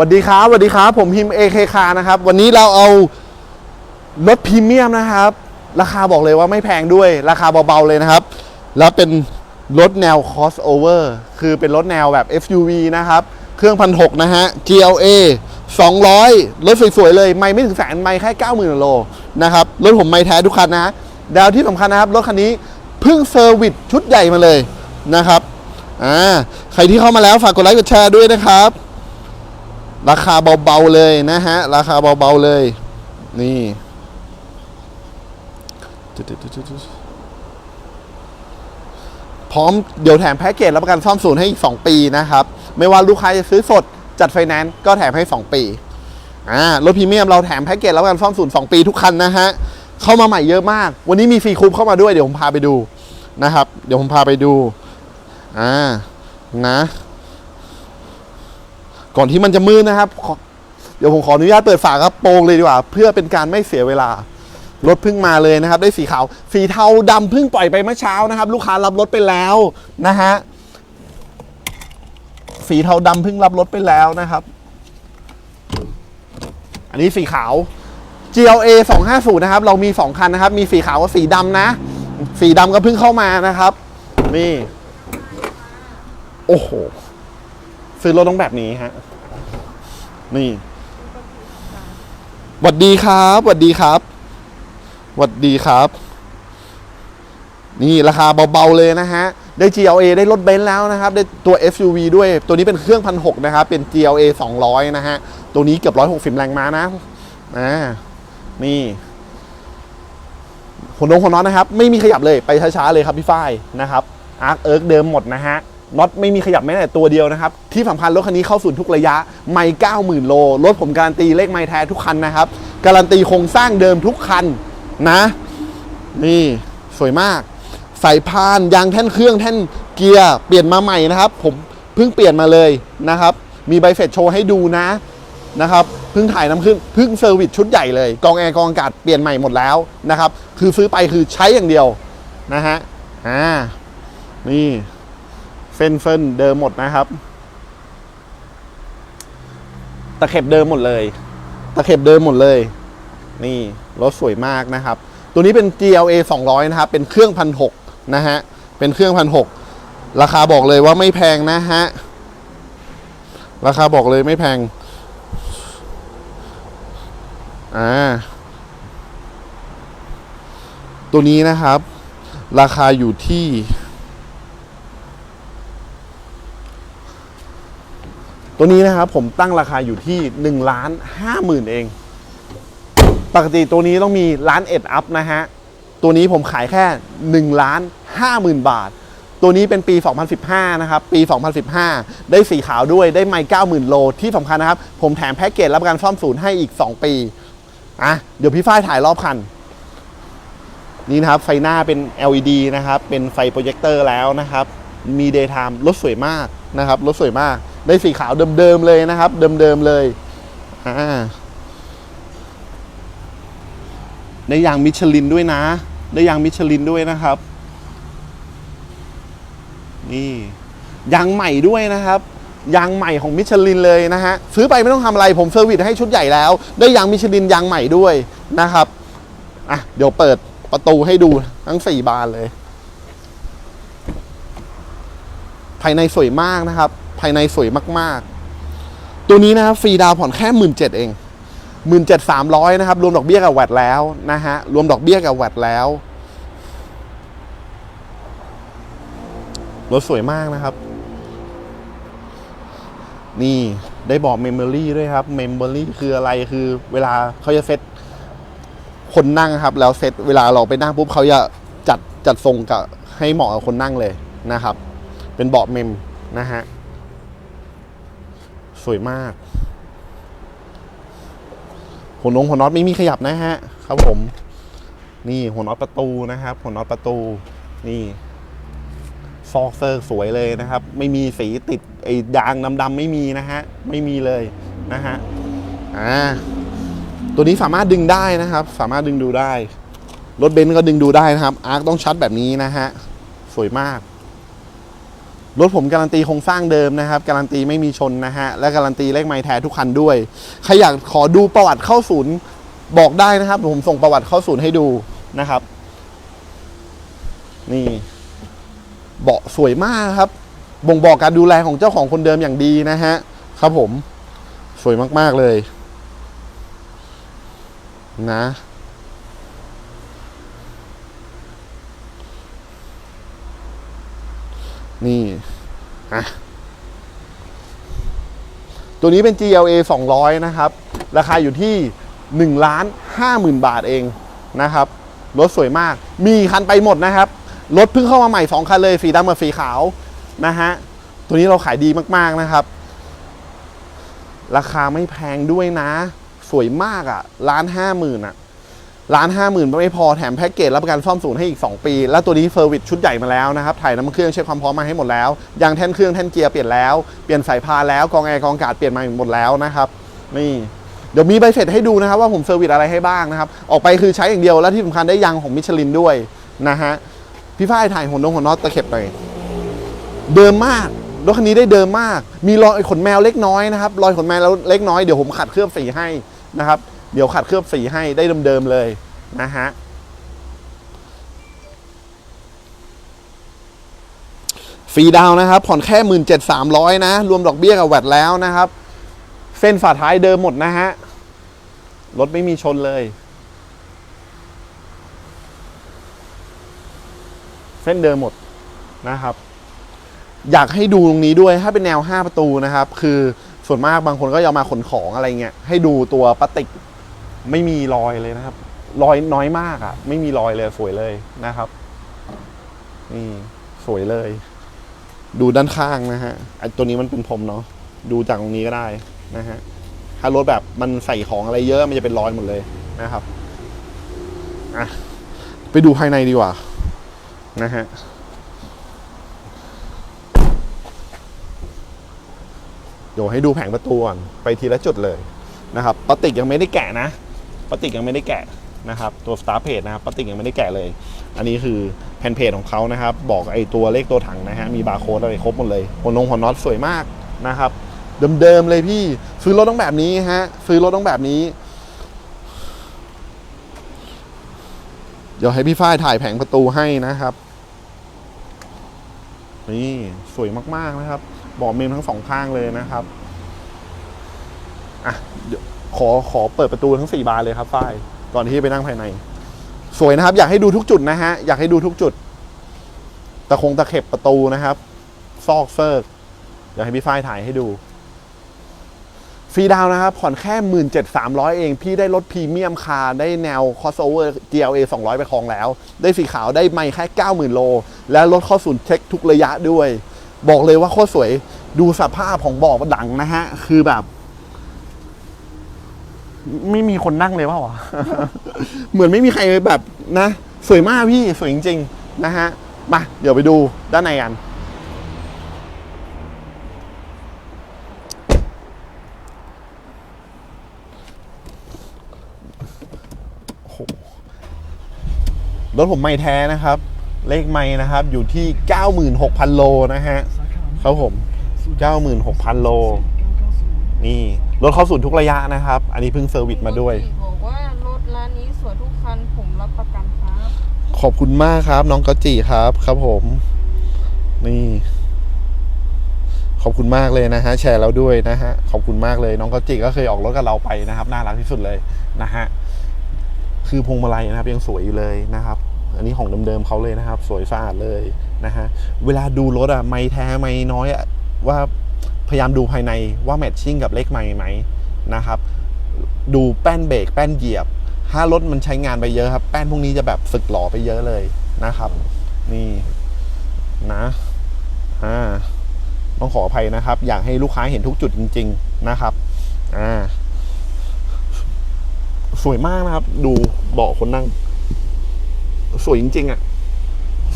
สวัสดีครับสวัสดีครับผมพิมพ์ AK คานะครับ วันนี้เราเอารถพรีเมียมนะครับ ราคาบอกเลยว่าไม่แพงด้วย ราคาเบาๆเลยนะครับ แล้วเป็นรถแนว crossover คือเป็นรถแนวแบบ SUV นะครับ เครื่องพันหกนะฮะ GLA 200 รถสวยๆเลย ไม่ไม่ถึงแสนไม่แค่90,000โลนะครับ รถผมไม่แท้ทุกคันนะดาวที่สำคัญนะครับ รถคันนี้เพิ่งเซอร์วิสชุดใหญ่มาเลยนะครับอ่าใครที่เข้ามาแล้วฝากกดไลค์กดแชร์ด้วยนะครับ ราคาเบาๆเลยนะฮะ ราคาเบาๆเลย นี่พร้อมเดี๋ยวแถมแพ็กเกจรับประกันซ่อมศูนย์ให้อีก 2 ปีนะครับ ไม่ว่าลูกค้าจะซื้อสดจัดไฟแนนซ์ก็แถมให้ 2 ปีอ่ารถพรีเมียมเราแถมแพ็กเกจรับประกันซ่อมศูนย์2ปีทุกคันนะฮะ เข้ามาใหม่เยอะมาก วันนี้มีฟรีคูปเข้ามาด้วยเดี๋ยวผมพาไปดูนะครับ เดี๋ยวผมพาไปดูอ่านะ ก่อนที่มันจะมืดนะครับเดี๋ยวผมขออนุญาตเปิดฝากระโปรงเลยดีกว่า เพื่อเป็นการไม่เสียเวลารถเพิ่งมาเลยนะครับ ได้สีขาว สีเทาดำเพิ่งปล่อยไปเมื่อเช้านะครับ ลูกค้ารับรถไปแล้วนะฮะสีเทาดำเพิ่งรับรถไปแล้วนะครับ อันนี้สีขาว GLA 250 นะครับ เรามี 2 คันนะครับ มีสีขาวกับสีดำนะ สีดำก็เพิ่งเข้ามานะครับ นี่ โอ้โห ซื้อรถต้องแบบนี้ฮะ นี่หวัดดีครับหวัดดีครับหวัดดีครับ นี่ราคาเบา ๆ เลยนะฮะ ได้ GLA ได้รถเบนซ์แล้วนะครับ ได้ตัว SUV ด้วย ตัวนี้เป็นเครื่องพันหกนะครับ เป็น GLA 200 นะฮะ ตัวนี้เกือบ160แรงม้านะอ่านี่หัวน้งหัวน็อตนะครับ ไม่มีขยับเลย ไปช้า ๆ เลยครับพี่ฝ้ายนะครับ อาร์คเอิร์กเดิมหมดนะฮะ น็อตไม่มีขยับแม้แต่ตัวเดียวนะครับ ที่สำคัญรถคันนี้เข้าศูนย์ทุกระยะ ไม่เก้าหมื่นโล รถผมการันตีเลขไม่แท้ทุกคันนะครับ การันตีโครงสร้างเดิมทุกคันนะ นี่สวยมาก สายพานยางแท่นเครื่องแท่นเกียร์เปลี่ยนมาใหม่นะครับ ผมเพิ่งเปลี่ยนมาเลยนะครับ มีใบเสร็จโชว์ให้ดูนะนะครับเพิ่งถ่ายน้ำขึ้นเพิ่งเซอร์วิสชุดใหญ่เลย กองแอร์กองอากาศเปลี่ยนใหม่หมดแล้วนะครับ คือซื้อไปคือใช้อย่างเดียวนะฮะอ่านี่ เฟนเฟนเดิมหมดนะครับ ตะเข็บเดิมหมดเลย ตะเข็บเดิมหมดเลย นี่รถสวยมากนะครับ ตัวนี้เป็น GLA 200 นะครับ เป็นเครื่องพันหกนะฮะ เป็นเครื่องพันหกราคาบอกเลยว่าไม่แพงนะฮะ ราคาบอกเลยไม่แพง อ่า ตัวนี้นะครับ ราคาอยู่ที่ ตัวนี้นะครับผมตั้งราคาอยู่ที่1ล้าน5หมื่นเอง ปกติตัวนี้ต้องมีล้านเอ็ดอัพนะฮะ ตัวนี้ผมขายแค่1ล้าน5หมื่นบาท ตัวนี้เป็นปี 2015 นะครับ ปี 2015 ได้สีขาวด้วยได้ไม่90,000 โล ที่สำคัญนะครับ ผมแถมแพ็กเกจรับประกันซ่อมศูนย์ให้อีก 2 ปีอะเดี๋ยวพี่ฝ้ายถ่ายรอบคันนี่นะครับ ไฟหน้าเป็น LED นะครับ เป็นไฟโปรเจคเตอร์แล้วนะครับ มี daytime รถสวยมากนะครับ รถสวยมาก ได้สีขาวเดิมๆเลยนะครับ เดิมๆเลยได้ยางมิชลินด้วยนะ ได้ยางมิชลินด้วยนะครับ นี่ยางใหม่ด้วยนะครับยางใหม่ของมิชลินเลยนะฮะซื้อไปไม่ต้องทำอะไรผมเซอร์วิสให้ชุดใหญ่แล้ว ได้ยางมิชลินยางใหม่ด้วยนะครับอะเดี๋ยวเปิดประตูให้ดูทั้ง4บานเลย ภายในสวยมากนะครับ ภายในสวยมากๆ ตัวนี้นะครับฟรีดาวผ่อนแค่หมื่นเจ็ดเองหมื่นเจ็ดสามร้อยนะครับ รวมดอกเบี้ยกับแวดแล้วนะฮะ รวมดอกเบี้ยกับแวดแล้วรถสวยมากนะครับ นี่ได้บอกเมมโมรี่ด้วยครับเมมโมรี่คืออะไรคือเวลาเขาจะเซตคนนั่งครับ แล้วเซตเวลาเราไปนั่งปุ๊บเขาจะจัดจัดทรงกับให้เหมาะกับคนนั่งเลยนะครับ เป็นเบาะเมมนะฮะ สวยมาก หัวนงหัวน็อตไม่มีขยับนะฮะ ครับผม นี่หัวน็อตประตูนะครับ หัวน็อตประตู นี่ ซอกเซอร์สวยเลยนะครับ ไม่มีสีติดไอ้ยางดำๆไม่มีนะฮะ ไม่มีเลยนะฮะ อ่า ตัวนี้สามารถดึงได้นะครับ สามารถดึงดูได้ รถเบนซ์ก็ดึงดูได้นะครับ อาร์คต้องชัดแบบนี้นะฮะ สวยมาก รถผมการันตีโครงสร้างเดิมนะครับ การันตีไม่มีชนนะฮะ และการันตีเลขไม้แท้ทุกคันด้วย ใครอยากขอดูประวัติเข้าศูนย์บอกได้นะครับ ผมส่งประวัติเข้าศูนย์ให้ดูนะครับ นี่ เบาะสวยมากครับ บ่งบอกการดูแลของเจ้าของคนเดิมอย่างดีนะฮะ ครับผม สวยมากๆเลย นะ นี่อะตัวนี้เป็น GLA 200 นะครับ ราคาอยู่ที่ 1 ล้าน5หมื่นบาทเองนะครับ รถสวยมาก มีคันไปหมดนะครับ รถเพิ่งเข้ามาใหม่ 2 คันเลย สีดำกับสีขาวนะฮะ ตัวนี้เราขายดีมากๆนะครับ ราคาไม่แพงด้วยนะ สวยมากอะ่ะ ล้านห้าหมื่นอะ ล้านห้าหมื่นไม่พอแถมแพ็กเกจรับประกันซ่อมศูนย์ให้อีก 2 ปี แล้วตัวนี้เซอร์วิสชุดใหญ่มาแล้วนะครับ ถ่ายน้ำมันเครื่องเช็คความพร้อมมาให้หมดแล้วยางแท่นเครื่องแท่นเกียร์เปลี่ยนแล้ว เปลี่ยนสายพานแล้วกองแอร์กองอากาศเปลี่ยนมาหมดแล้วนะครับนี่เดี๋ยวมีใบเสร็จให้ดูนะครับว่าผมเซอร์วิสอะไรให้บ้างนะครับออกไปคือใช้อย่างเดียวแล้วที่สำคัญได้ยางของมิชลินด้วยนะฮะพี่ฝ้ายถ่ายหัวนงหัวนอตตะเข็บไปเดิมมากรถคันนี้ได้เดิมมาก มีรอยขนแมวเล็กน้อยนะครับรอยขนแมวเล็กน้อยเดี๋ยวผมขัดเคลือบสีให้นะครับ เดี๋ยวขัดเคลือบสีให้ได้เดิมๆเลยนะฮะฟรีดาวนะครับ ผ่อนแค่หมื่นเจ็ดสามร้อยนะ รวมดอกเบี้ยกับแวดแล้วนะครับ เส้นฝาท้ายเดิมหมดนะฮะ รถไม่มีชนเลย เส้นเดิมหมดนะครับ อยากให้ดูตรงนี้ด้วยถ้าเป็นแนว 5 ประตูนะครับ คือส่วนมากบางคนก็ยอมมาขนของอะไรเงี้ยให้ดูตัวพลาสติก ไม่มีรอยเลยนะครับ รอยน้อยมากอะ่ะ ไม่มีรอยเลยสวยเลยนะครับนี่สวยเลย ดูด้านข้างนะฮะไอตัวนี้มันเป็นพรมเนาะดูจากตรงนี้ก็ได้นะฮะถ้ารถแบบมันใส่ของอะไรเยอะมันจะเป็นรอยหมดเลยนะครับอะไปดูภายในดีกว่า นะฮะเดี๋ยวให้ดูแผงประตูก่อนไปทีละจุดเลยนะครับปติกยังไม่ได้แกะนะ ปติกยังไม่ได้แกะนะครับตัวสตาร์เพจนะครับปติกยังไม่ได้แกะเลย อันนี้คือแผ่นเพจของเขานะครับ บอกไอ้ตัวเลขตัวถังนะฮะมีบาร์โค้ดอะไรครบหมดเลยหัวนงหัวน็อตสวยมากนะครับเดิมๆเลยพี่ซื้อรถต้องแบบนี้ฮะซื้อรถต้องแบบนี้ เดี๋ยวให้พี่ฝ้ายถ่ายแผงประตูให้นะครับนี่สวยมากๆนะครับ บอกเมมทั้งสองข้างเลยนะครับ อะเดี๋ยว ขอขอเปิดประตูทั้งสี่บานเลยครับฝ้ายก่อนที่จะไปนั่งภายใน สวยนะครับ อยากให้ดูทุกจุดนะฮะ อยากให้ดูทุกจุด ตะคงตะเข็บประตูนะครับ ซอกเซิร์กอยากให้พี่ฝ้ายถ่ายให้ดู ฟรีดาวนะครับ ผ่อนแค่ 17,300 เอง พี่ได้รถพรีเมียมคาร์ได้แนว crossover GLA 200 ไปครองแล้ว ได้สีขาวได้ไม่แค่ 90,000 โล และรถข้าศูนย์เช็คทุกระยะด้วย บอกเลยว่าโคตรสวย ดูสภาพของเบอกดังนะฮะ คือแบบ ไม่มีคนนั่งเลยว่าวะ เหมือนไม่มีใครแบบนะ สวยมากพี่สวยจริง ๆ นะฮะมาเดี๋ยวไปดูด้านในกันรถผมไม่แท้นะครับ เลขไม่นะครับ อยู่ที่ 96,000 โลนะฮะครับผม 96,000 โล นี่รถเข้าศูนย์ทุกระยะนะครับ อันนี้เพิ่งเซอร์วิสมาด้วย บอกว่ารถร้านนี้สวยทุกคันผมรับประกันครับขอบคุณมากครับ น้องกอตจิครับ ครับผม นี่ ขอบคุณมากเลยนะฮะ แชร์เราด้วยนะฮะ ขอบคุณมากเลยน้องกอตจิก็เคยออกรถกับเราไปนะครับ น่ารักที่สุดเลยนะฮะ คือพวงมาลัยนะครับ ยังสวยอยู่เลยนะครับ อันนี้ของเดิมๆเขาเลยนะครับ สวยสะอาดเลยนะฮะ เวลาดูรถอะไม่แท้ไม่น้อยอะว่า พยายามดูภายในว่าแมทชิ่งกับเลขไม่ไหมนะครับดูแป้นเบรกแป้นเหยียบ ถ้ารถมันใช้งานไปเยอะครับ แป้นพวกนี้จะแบบสึกหล่อไปเยอะเลยนะครับ นี่นะอ่าต้องขออภัยนะครับ อยากให้ลูกค้าเห็นทุกจุดจริง ๆนะครับอ่าสวยมากนะครับ ดูเบาะคนนั่ง สวยจริงๆอะ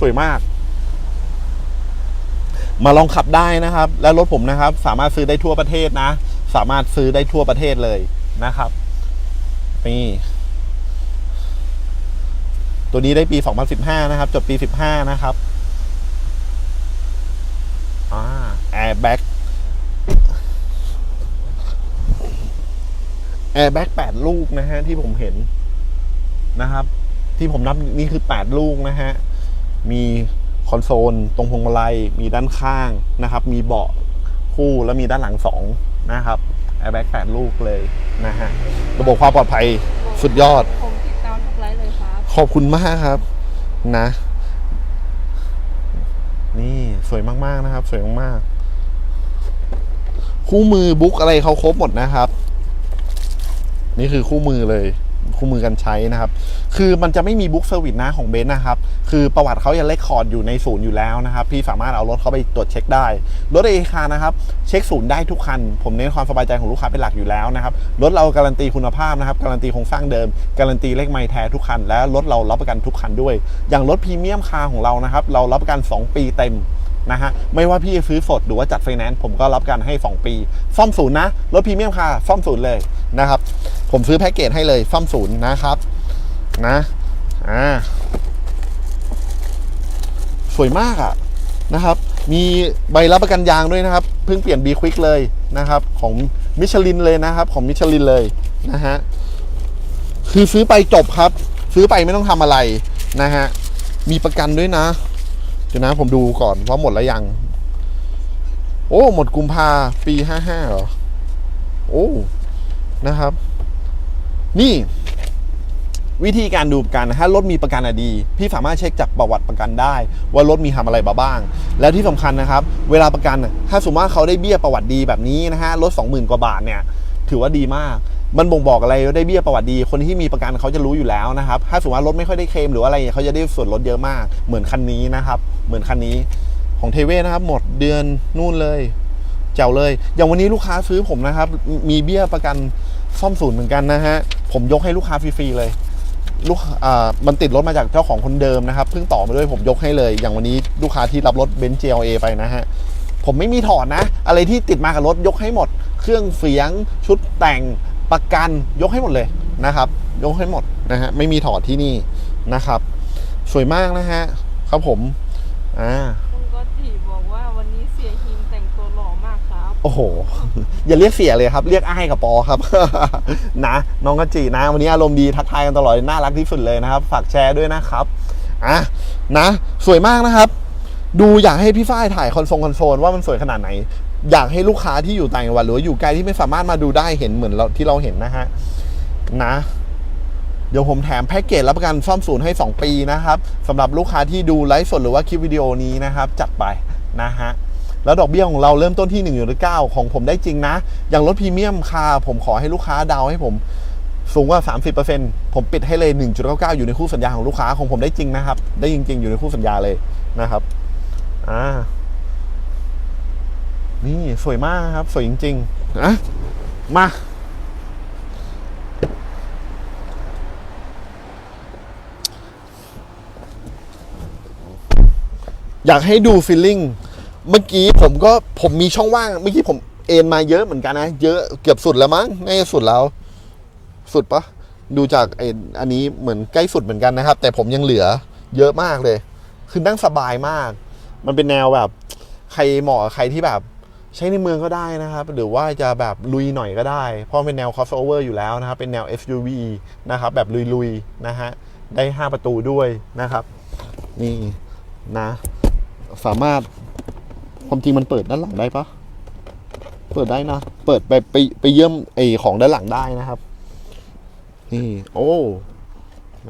สวยมาก มาลองขับได้นะครับ แล้วรถผมนะครับ สามารถซื้อได้ทั่วประเทศนะ สามารถซื้อได้ทั่วประเทศเลยนะครับนี่ตัวนี้ได้ปี 2015 นะครับ จบปี 15 นะครับอ่าแอร์แบ็กแอร์แบ็กแปดลูกนะฮะ ที่ผมเห็นนะครับ ที่ผมนับนี่คือแปดลูกนะฮะ มี คอนโซล ตรงพวงมาลัยมีด้านข้างนะครับ มีเบาะคู่แล้วมีด้านหลังสองนะครับแอร์แบ็กแปดลูกเลยนะฮะระบบความปลอดภัยสุดยอด ผมติดตามทุกไลฟ์เลยครับ ขอบคุณมากครับนะ นี่สวยมากๆนะครับ สวยมากๆคู่มือบุ๊กอะไรเขาครบหมดนะครับ นี่คือคู่มือเลย คู่มือการใช้นะครับ คือมันจะไม่มีบุ๊กเซอร์วิสนะของเบนซ์นะครับ คือประวัติเขาจะเลคคอร์ดอยู่ในศูนย์อยู่แล้วนะครับ พี่สามารถเอารถเขาไปตรวจเช็คได้ รถเอคานะครับ เช็คศูนย์ได้ทุกคัน ผมเน้นความสบายใจของลูกค้าเป็นหลักอยู่แล้วนะครับ รถเราการันตีคุณภาพนะครับ การันตีโครงสร้างเดิม การันตีเลขไมล์แท้ทุกคัน และรถเรารับประกันทุกคันด้วย อย่างรถพรีเมียมคาร์ของเรานะครับ เรารับประกัน 2 ปีเต็มนะฮะไม่ว่าพี่จะซื้อสดหรือว่าจัดไฟแนนซ์ผมก็รับกันให้ 2 ปี ซ่อมศูนย์นะ รถพรีเมียมคาร์ซ่อมศูนย์เลยนะครับ ผมซื้อแพ็กเกจให้เลยซ่อมศูนย์นะครับ นะอ่าสวยมากอะนะครับ มีใบรับประกันยางด้วยนะครับ เพิ่งเปลี่ยน B Quick เลยนะครับ ของมิชลินเลยนะครับ ของมิชลินเลยนะฮะคือซื้อไปจบครับ ซื้อไปไม่ต้องทำอะไรนะฮะมีประกันด้วยนะเดี๋ยวนะผมดูก่อนว่าหมดแล้วยัง โอ้ หมดกุมภาปีห้าห้าเหรอ โอ้ นะครับ นี่วิธีการดูประกันถ้ารถมีประกันอะดี พี่สามารถเช็คจากประวัติประกันได้ ว่ารถมีทำอะไรบ้าง แล้วที่สำคัญนะครับ เวลาประกันถ้าสมมติว่าเขาได้เบี้ยประวัติดีแบบนี้นะฮะรถ20,000กว่าบาทเนี่ยถือว่าดีมาก มันบ่งบอกอะไรได้เบี้ยประวัติดี คนที่มีประกันเขาจะรู้อยู่แล้วนะครับ ถ้าสมมติว่ารถไม่ค่อยได้เคลมหรือว่าอะไรเขาจะได้ส่วนลดเยอะมาก เหมือนคันนี้นะครับ เหมือนคันนี้ของเทเวนะครับหมดเดือนนู่นเลยเจ๋วเลย อย่างวันนี้ลูกค้าซื้อผมนะครับ มีเบี้ยประกัน ซ่อมศูนย์เหมือนกันนะฮะ ผมยกให้ลูกค้าฟรีๆเลย ลูกอ่ามันติดรถมาจากเจ้าของคนเดิมนะครับ เพิ่งต่อมาด้วยผมยกให้เลย อย่างวันนี้ลูกค้าที่รับรถเบนซ์ GLA ไปนะฮะ ผมไม่มีถอดนะ อะไรที่ติดมากับรถยกให้หมด เครื่องเสียง ชุดแต่ง ประกัน ยกให้หมดเลยนะครับ ยกให้หมดนะฮะ ไม่มีถอดที่นี่นะครับ สวยมากนะฮะ ครับผม อ่า โอ้โห อย่าเรียกเสียเลยครับ เรียกอ้ายกับปอครับ นะ น้องกัจีนะ วันนี้อารมณ์ดีทักทายกันตลอด น่ารักที่สุดเลยนะครับ ฝากแชร์ด้วยนะครับ อะ นะ สวยมากนะครับ ดูอยากให้พี่ฝ้ายถ่ายคอนโซลคอนโซลว่ามันสวยขนาดไหน อยากให้ลูกค้าที่อยู่ต่างจังหวัดหรืออยู่ไกลที่ไม่สามารถมาดูได้เห็นเหมือนเราที่เราเห็นนะฮะ นะ เดี๋ยวผมแถมแพ็กเกจรับประกันซ่อมศูนย์ให้ 2 ปีนะครับสำหรับลูกค้าที่ดูไลฟ์สดหรือว่าคลิปวิดีโอนี้นะครับ จัดไปนะฮะ แล้วดอกเบี้ยของเราเริ่มต้นที่1นึ่งหรือเก้าของผมได้จริงนะ อย่างรถพรีเมียมคาร์ผมขอให้ลูกค้าดาวน์ให้ผมสูงกว่า 30%ผมปิดให้เลย 1.99 อยู่ในคู่สัญญาของลูกค้าของผมได้จริงนะครับ ได้จริง ๆ อยู่ในคู่สัญญาเลยนะครับอ่านี่สวยมากครับ สวยจริงๆนะมาอยากให้ดูฟีลลิ่ง เมื่อกี้ผมก็ผมมีช่องว่าง เมื่อกี้ผมเอ็นมาเยอะเหมือนกันนะ เยอะเกือบสุดแล้วมั้งน่าจะสุดแล้ว สุดปะดูจากไออันนี้เหมือนใกล้สุดเหมือนกันนะครับ แต่ผมยังเหลือเยอะมากเลย คือนั่งสบายมาก มันเป็นแนวแบบ ใครเหมาะใครที่แบบ ใช้ในเมืองก็ได้นะครับ หรือว่าจะแบบลุยหน่อยก็ได้ เพราะเป็นแนว crossover อยู่แล้วนะครับ เป็นแนว SUV นะครับ แบบลุยๆนะฮะ ได้ 5 ประตูด้วยนะครับ นี่นะ สามารถ ความจริงมันเปิดด้านหลังได้ปะเปิดได้นะ เปิดไปไปไปเยี่ยมไอของด้านหลังได้นะครับ นี่ โอ้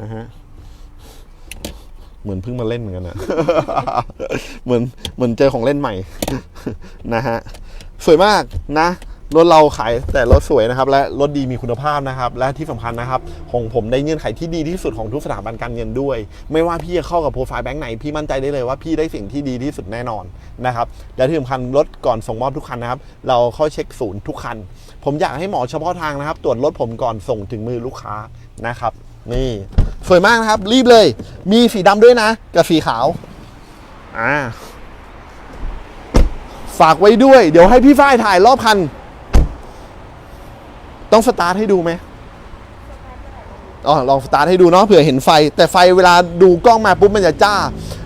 นะฮะเหมือนเพิ่งมาเล่นเหมือนกันอะเหมือนเหมือนเจอของเล่นใหม่ นะฮะ สวยมากนะ รถเราขายแต่รถสวยนะครับ และรถดีมีคุณภาพนะครับ และที่สำคัญนะครับ ของผมได้เงื่อนไขที่ดีที่สุดของทุกสถาบันการเงินด้วย ไม่ว่าพี่จะเข้ากับโปรไฟล์แบงค์ไหน พี่มั่นใจได้เลยว่าพี่ได้สิ่งที่ดีที่สุดแน่นอนนะครับและที่สำคัญรถก่อนส่งมอบทุกคันนะครับ เราเข้าเช็คศูนย์ทุกคัน ผมอยากให้หมอเฉพาะทางนะครับ ตรวจรถผมก่อนส่งถึงมือลูกค้านะครับ นี่สวยมากนะครับ รีบเลย มีสีดำด้วยนะ กับสีขาวอ่าฝากไว้ด้วย เดี๋ยวให้พี่ฝ้ายถ่ายรอบคัน ต้องสตาร์ทให้ดูไหมอ๋อลองสตาร์ทให้ดูเนาะเผื่อเห็นไฟ แต่ไฟเวลาดูกล้องมาปุ๊บมันจะจ้า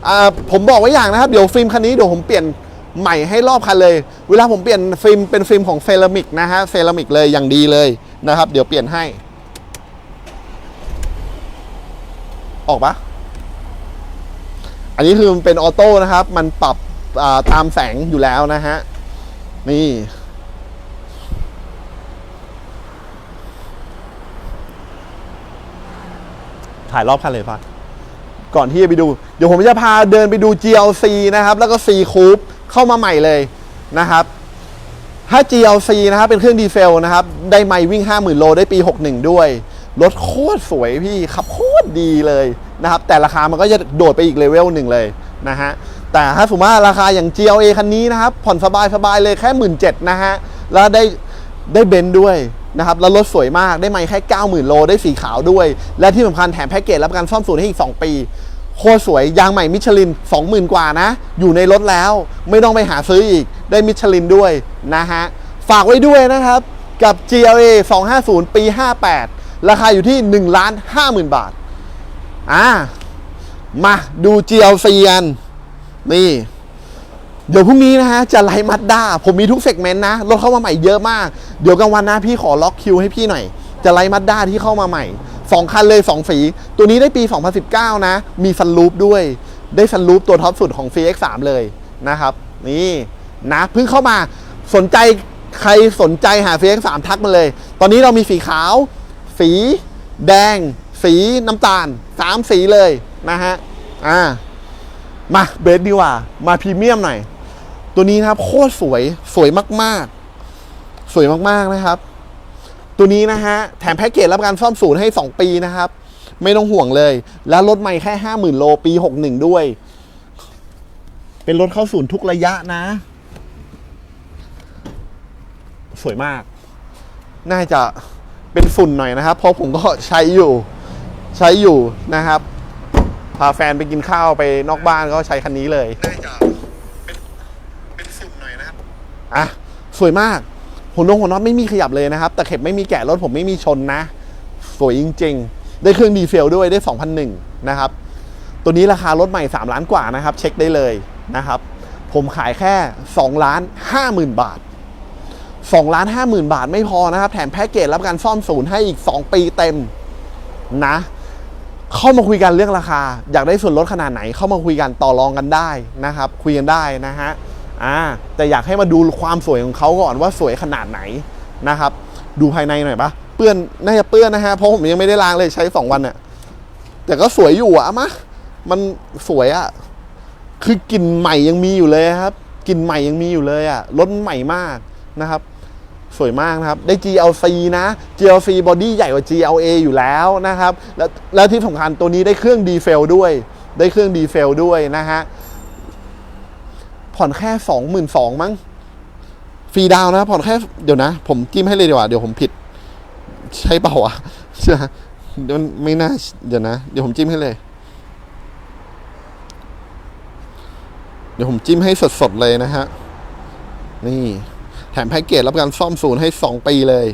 อ่าผมบอกไว้อย่างนะครับ เดี๋ยวฟิล์มคันนี้เดี๋ยวผมเปลี่ยนใหม่ให้รอบคันเลย เวลาผมเปลี่ยนฟิล์มเป็นฟิล์มของเซรามิกนะฮะเซรามิกเลยอย่างดีเลยนะครับ เดี๋ยวเปลี่ยนให้ ออกปะอันนี้คือมันเป็นออโต้นะครับ มันปรับตามแสงอยู่แล้วนะฮะนี่ ถ่ายรอบคันเลยปะก่อนที่จะไปดู เดี๋ยวผมจะพาเดินไปดู GLC นะครับ แล้วก็ C Coupe เข้ามาใหม่เลยนะครับ ถ้า GLC นะครับ เป็นเครื่องดีเซลนะครับ ได้ไมล์วิ่ง 50,000 โลได้ปี 61 ด้วย รถโคตรสวยพี่ ขับโคตรดีเลยนะครับ แต่ราคามันก็จะโดดไปอีกเลเวลหนึ่งเลยนะฮะ แต่ถ้าสมมติว่าราคาอย่าง GLA คันนี้นะครับ ผ่อนสบายสบายเลยแค่ 17,000นะฮะ แล้วได้ได้เบนซ์ด้วย นะครับแล้วรถสวยมากได้ไมล์แค่ 90,000 โลได้สีขาวด้วย และที่สำคัญแถมแพ็กเกจรับประกันซ่อมศูนย์ให้อีก 2 ปี โคตรสวยยางใหม่มิชลิน 20,000 กว่านะ อยู่ในรถแล้วไม่ต้องไปหาซื้ออีกได้มิชลินด้วยนะฮะฝากไว้ด้วยนะครับกับ GLA 250 ปี 58 ราคาอยู่ที่1ล้าน50,000 บาทอ่ามาดู GLC กันนี่ เดี๋ยวพรุ่งนี้นะฮะจะไลฟ์มัดด้าผมมีทุกเซกเมนต์นะรถเข้ามาใหม่เยอะมาก เดี๋ยวกลางวันนะพี่ขอล็อกคิวให้พี่หน่อย จะไลฟ์มัดด้าที่เข้ามาใหม่ 2 คันเลย2สีตัวนี้ได้ปี 2019 นะ มีฟันลูปด้วย ได้ฟันลูปตัวท็อปสุดของ CX3 เลยนะครับ นี่นะเพิ่งเข้ามาสนใจใครสนใจหา CX3 ทักมาเลย ตอนนี้เรามีสีขาว สี แดง สีน้ำตาล 3 สีเลยนะฮะอ่ามาเบสดีกว่า มาพรีเมียมหน่อย ตัวนี้นะครับโคตรสวยสวยมากๆ สวยมากๆนะครับ ตัวนี้นะฮะแถมแพ็กเกจรับประการซ่อมศูนย์ให้ 2 ปีนะครับ ไม่ต้องห่วงเลย แล้วรถใหม่แค่ 50,000 โลปี 61 ด้วย เป็นรถเข้าศูนย์ทุกระยะนะ สวยมาก น่าจะเป็นฝุ่นหน่อยนะครับ เพราะผมก็ใช้อยู่ใช้อยู่นะครับ พาแฟนไปกินข้าวไปนอกบ้านก็ใช้คันนี้เลย น่าจะเป็นเป็นฝุ่นหน่อยนะครับ อะสวยมากหัวนงหัวน็อตไม่มีขยับเลยนะครับแต่เข็บไม่มีแกะรถผมไม่มีชนนะ สวยจริง ๆ ได้เครื่องดีเซลด้วยได้ 2001 นะครับ ตัวนี้ราคารถใหม่ 3 ล้านกว่านะครับ เช็คได้เลยนะครับ ผมขายแค่ 2 ล้าน5หมื่นบาท 2 ล้าน5หมื่นบาทไม่พอนะครับ แถมแพ็กเกจรับการซ่อมศูนย์ให้อีก 2 ปีเต็มนะ เข้ามาคุยกันเรื่องราคา อยากได้ส่วนลดขนาดไหน เข้ามาคุยกันต่อรองกันได้นะครับ คุยกันได้นะฮะ อ่าแต่อยากให้มาดูความสวยของเขาก่อนว่าสวยขนาดไหนนะครับ ดูภายในหน่อยปะเปื้อนน่าจะเปื้อนนะฮะเพราะผมยังไม่ได้ล้างเลยใช้สองวันเนี่ยแต่ก็สวยอยู่อะมะมันสวยอะคือกลิ่นใหม่ยังมีอยู่เลยครับกลิ่นใหม่ยังมีอยู่เลยอะรถใหม่มากนะครับ สวยมากนะครับ ได้ GLC นะ GLC บอดี้ใหญ่กว่า GLA อยู่แล้วนะครับ แล้วแล้วที่สำคัญตัวนี้ได้เครื่องดีเซลด้วย ได้เครื่องดีเซลด้วยนะฮะ ผ่อนแค่สองหมื่นสองมั้งฟรีดาวนะ ผ่อนแค่เดี๋ยวนะ ผมจิ้มให้เลยดีกว่า เดี๋ยวผมผิด ใช่เปล่าวะใช่เดี๋ยวไม่น่าเดี๋ยวนะ เดี๋ยวผมจิ้มให้เลย เดี๋ยวผมจิ้มให้สดๆเลยนะฮะ นี่ แถมแพ็กเกจรับการซ่อมศูนย์ให้2ปีเลย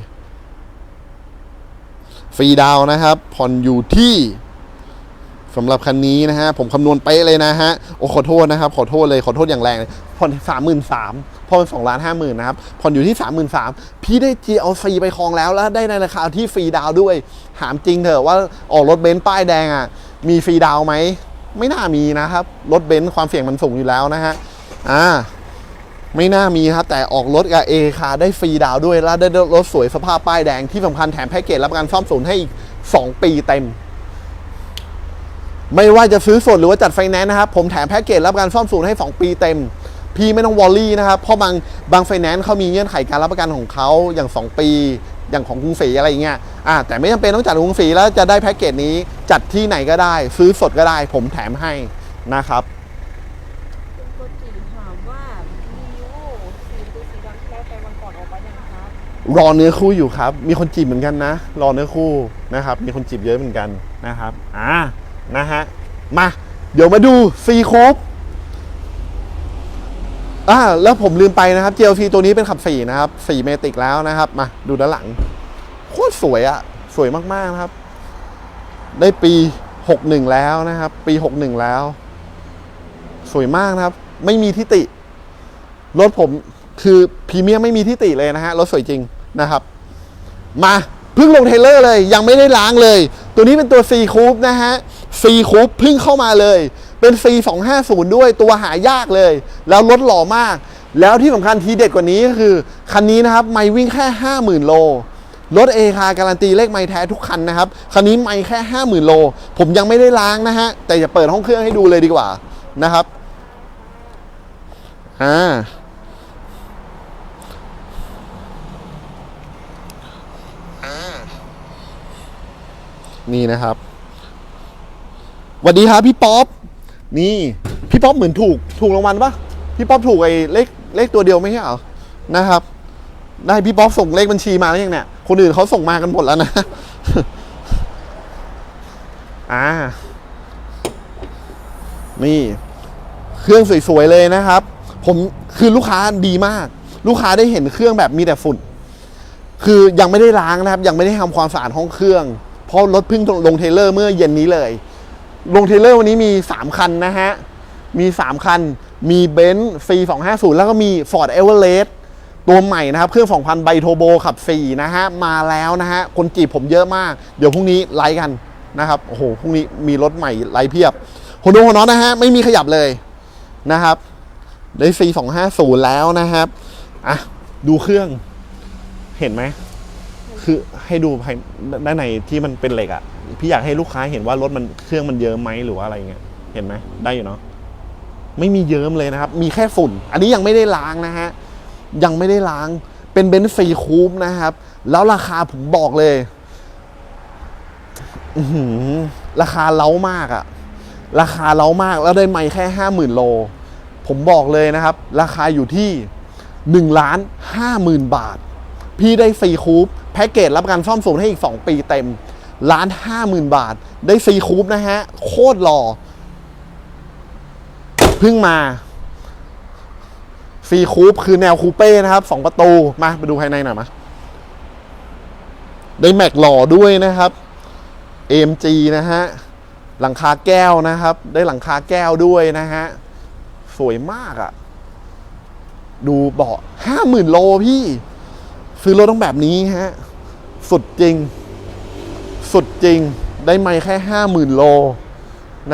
ฟรีดาวนะครับ ผ่อนอยู่ที่ สำหรับคันนี้นะฮะผมคำนวณเป๊ะเลยนะฮะโอ้ขอโทษนะครับขอโทษเลยขอโทษอย่างแรงเลยผ่อนสามหมื่นสามผ่อนสองล้านห้าหมื่นนะครับผ่อนอยู่ที่สามหมื่นสามพี่ได้ GLC ไปครองแล้วแล้วได้ในราคาที่ฟรีดาวด้วยถามจริงเถอะว่าออกรถเบนซ์ป้ายแดงอะมีฟรีดาวไหมไม่น่ามีนะครับรถเบนซ์ความเสี่ยงมันสูงอยู่แล้วนะฮะอ่าไม่น่ามีครับ แต่ออกรถกับเอคาได้ฟรีดาวด้วย แล้วได้รถสวยสภาพป้ายแดงที่สำคัญแถมแพ็กเกจรับประกันซ่อมศูนย์ให้อีก 2 ปีเต็ม ไม่ว่าจะซื้อสดหรือว่าจัดไฟแนนซ์นะครับ ผมแถมแพ็กเกจรับประกันซ่อมศูนย์ให้ 2 ปีเต็ม พี่ไม่ต้องวอลลี่นะครับ เพราะบางบางไฟแนนซ์เขามีเงื่อนไขการรับประกันของเขาอย่าง 2 ปี อย่างของกรุงศรีอะไรอย่างเงี้ยอ่าแต่ไม่จำเป็นต้องจัดกรุงศรีแล้วจะได้แพ็กเกจนี้จัดที่ไหนก็ได้ ซื้อสดก็ได้ ผมแถมให้นะครับคุณโกจิถามว่ามีโอสีตัวสีดำที่แล้วไปวันก่อนออกไปยังครับรอเนื้อคู่อยู่ครับ มีคนจีบเหมือนกันนะ รอเนื้อคู่นะครับ มีคนจีบเยอะเหมือนกันนะครับอ่า นะฮะ มา เดี๋ยวมาดูซีคูปอ่าแล้วผมลืมไปนะครับ GLC ตัวนี้เป็นขับ4นะครับ4เมติกแล้วนะครับ มาดูด้านหลัง โคตรสวยอะสวยมากๆนะครับ ได้ปี 61 แล้วนะครับ ปี 61 แล้ว สวยมากนะครับ ไม่มีทิติ รถผมคือพรีเมียมไม่มีที่ติเลยนะฮะ รถสวยจริงนะครับ มา เพิ่งลงเทเลอร์เลยยังไม่ได้ล้างเลย ตัวนี้เป็นตัว C Coupe นะฮะ C Coupe เพิ่งเข้ามาเลย เป็น C 2 5 0ด้วยตัวหายากเลย แล้วรถหล่อมาก แล้วที่สำคัญทีเด็ดกว่านี้ก็คือ คันนี้นะครับ ไม่วิ่งแค่ 50,000 โล รถ A คาการันตีเลขไม่แท้ทุกคันนะครับ คันนี้ไม่แค่ 50,000 โล ผมยังไม่ได้ล้างนะฮะ แต่อย่าเปิดห้องเครื่องให้ดูเลยดีกว่านะครับ อ่า นี่นะครับสวัสดีครับพี่ป๊อปนี่พี่ป๊อปเหมือนถูกถูกรางวัลปะพี่ป๊อปถูกไอ้เลขเลขตัวเดียวไม่ใช่เหรอนะครับ ได้พี่ป๊อปส่งเลขบัญชีมาแล้วยังเนี่ยคนอื่นเขาส่งมากันหมดแล้วนะอ่านี่ เครื่องสวยๆเลยนะครับ ผมคือลูกค้าดีมาก ลูกค้าได้เห็นเครื่องแบบมีแต่ฝุ่น คือยังไม่ได้ล้างนะครับ ยังไม่ได้ทำความสะอาดห้องเครื่อง เพราะรถเพิ่งลงเทเลอร์เมื่อเย็นนี้เลย ลงเทเลอร์วันนี้มี 3 คันนะฮะ มี 3 คัน มีเบนซ์ C250 แล้วก็มี Ford Everest ตัวใหม่นะครับ เครื่อง 2,000 ไบโทโบขับ 4 นะฮะ มาแล้วนะฮะ คนจีบผมเยอะมาก เดี๋ยวพรุ่งนี้ไลฟ์กันนะครับ โอ้โห พรุ่งนี้มีรถใหม่ไลฟ์เพียบหัวโนหัวน็อตนะฮะ ไม่มีขยับเลยนะครับ ได้ C250 แล้วนะครับ อะ ดูเครื่อง เห็นไหม คือให้ดูภายด้านในที่มันเป็นเหล็กอะ่ะพี่อยากให้ลูกค้าเห็นว่ารถมันเครื่องมันเยิ้มไหมหรือว่าอะไรเงี้ยเห็นไหมได้อยู่เนาะไม่มีเยิ้มเลยนะครับ มีแค่ฝุ่น อันนี้ยังไม่ได้ล้างนะฮะยังไม่ได้ล้างเป็นเบนซ์ฟรีคูปนะครับ แล้วราคาผมบอกเลยราคาเล้ามากอะราคาเล้ามากแล้วได้ไม่แค่ห้าหมื่นโล ผมบอกเลยนะครับ ราคาอยู่ที่หนึ่งล้านห้าหมื่นบาท พี่ได้ฟรีคูป แพ็กเกจรับกันซ่อมศูนย์ให้อีก 2 ปีเต็มล้านห้าหมื่นบาท ได้ฟรีคูปนะฮะ โคตรหล่อเพิ่งมาฟรีคูปคือแนวคูเป้นะครับสองประตู มาไปดูภายในหน่อยมาได้แม็กหล่อด้วยนะครับ AMG นะฮะ หลังคาแก้วนะครับ ได้หลังคาแก้วด้วยนะฮะ สวยมากอะ่ะ ดูเบาะห้าหมื่นโลพี่ ซื้อรถต้องแบบนี้ฮะ สุดจริง สุดจริง ได้ไม่แค่ห้าหมื่นโล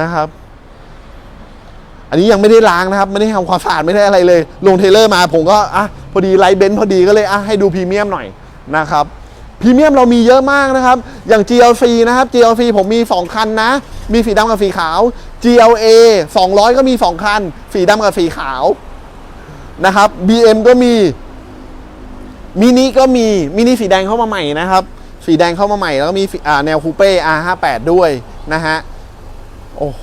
นะครับ อันนี้ยังไม่ได้ล้างนะครับ ไม่ได้ทำความสะอาดไม่ได้อะไรเลย ลงเทเลอร์มาผมก็อะพอดีไลท์เบนซ์พอดีก็เลยอะให้ดูพรีเมียมหน่อยนะครับพรีเมียมเรามีเยอะมากนะครับ อย่าง GLC นะครับ GLC ผมมี 2 คันนะ มีสีดำกับสีขาว GLA 200 ก็มี 2 คัน สีดำกับสีขาวนะครับ BM ก็มี มินิก็มีมินิสีแดงเข้ามาใหม่นะครับ สีแดงเข้ามาใหม่แล้วก็มีแนวคูเป้ R58 ด้วยนะฮะ โอ้โห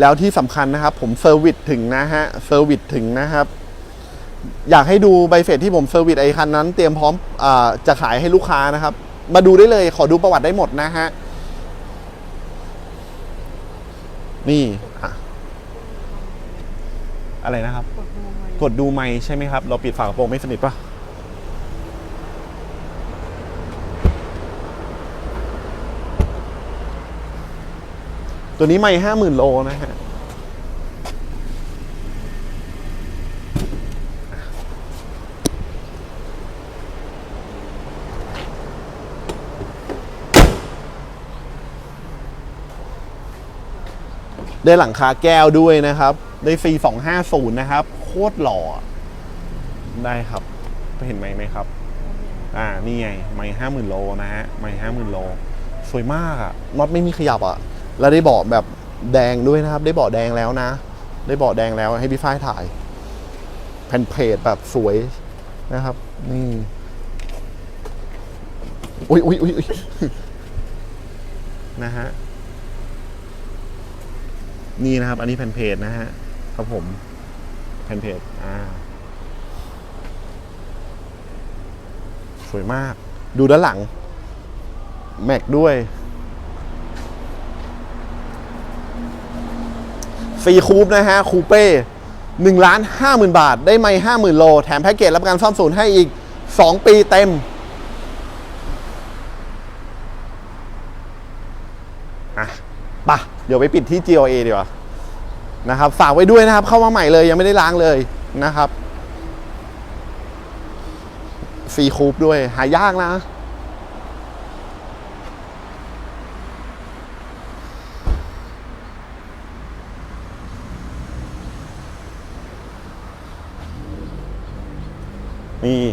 แล้วที่สำคัญนะครับ ผมเซอร์วิสถึงนะฮะเซอร์วิสถึงนะครับ อยากให้ดูใบเสร็จที่ผมเซอร์วิสไอคันนั้น เตรียมพร้อมอจะขายให้ลูกค้านะครับ มาดูได้เลยขอดูประวัติได้หมดนะฮะ นี่ อะอะไรนะครับ กดดูไมกดดูไมค์ใช่ไหมครับ เราปิดฝากระโปรงไม่สนิทปะตัวนี้ไม่ห้าหมื่นโลนะฮะได้หลังคาแก้วด้วยนะครับ ได้ C 2 5 0 นะครับ โคตรหล่อ ได้ครับ เห็นไหมไหมครับ อ่า นี่ไง ไม่ห้าหมื่นโลนะฮะ ไม่ห้าหมื่นโล สวยมากอะน็อตไม่มีขยับอะแล้วได้เบาะแบบแดงด้วยนะครับ ได้เบาะแดงแล้วนะ ได้เบาะแดงแล้วให้พี่ฝ้ายถ่าย แผ่นเพจแบบสวยนะครับ นี่ อุ้ยอุ้ยอุ้ยยนะฮะ นี่นะครับ อันนี้แผ่นเพจนะฮะ ครับผมแผ่นเพจอ่าสวยมาก ดูด้านหลัง แม็กด้วยซีคูปนะฮะ คูเป้หนึ่งล้านห้าหมื่นบาท ได้ไม่ห้าหมื่นโล แถมแพ็กเกจรับประกันซ่อมศูนย์ให้อีกสองปีเต็มอะปะเดี๋ยวไปปิดที่ GOA ดีกว่า นะครับฝากไว้ด้วยนะครับเข้ามาใหม่เลยยังไม่ได้ล้างเลยนะครับฟรีคูปด้วยหายากนะ นี่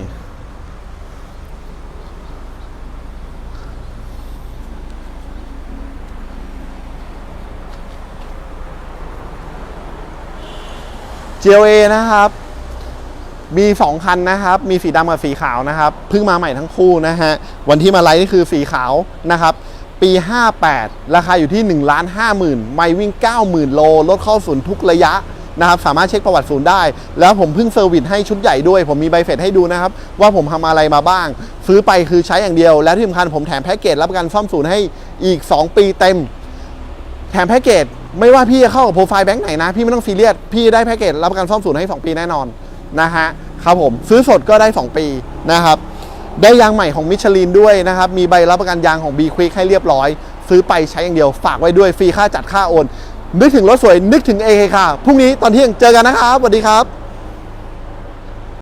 GLA นะครับ มี 2 คันนะครับ มีสีดำกับสีขาวนะครับ เพิ่งมาใหม่ทั้งคู่นะฮะ วันที่มาไลฟ์นี่คือสีขาวนะครับ ปี 58 ราคาอยู่ที่1 5 0 0 0 0 ไม่วิ่ง 90,000 โล รถเข้าศูนย์ทุกระยะนะครับ สามารถเช็คประวัติศูนย์ได้ แล้วผมเพิ่งเซอร์วิสให้ชุดใหญ่ด้วย ผมมีใบเสร็จให้ดูนะครับ ว่าผมทำอะไรมาบ้าง ซื้อไปคือใช้อย่างเดียว แล้วที่สำคัญผมแถมแพ็กเกจรับประกันซ่อมศูนย์ให้อีก 2 ปีเต็ม แถมแพ็กเกจ ไม่ว่าพี่จะเข้ากับโปรไฟล์แบงค์ไหนนะ พี่ไม่ต้องซีเรียส พี่ได้แพ็กเกจรับประกันซ่อมศูนย์ให้ 2 ปีแน่นอนนะฮะครับผมซื้อสดก็ได้ 2 ปีนะครับ ได้ยางใหม่ของมิชลินด้วยนะครับ มีใบรับประกันยางของ B Quick ให้เรียบร้อย ซื้อไปใช้อย่างเดียวฝากไว้ด้วยฟรีค่าจัดค่าโอน นึกถึงรถสวยนึกถึง AK ค่ะพรุ่งนี้ตอนเที่ยงเจอกันนะครับสวัสดีครับ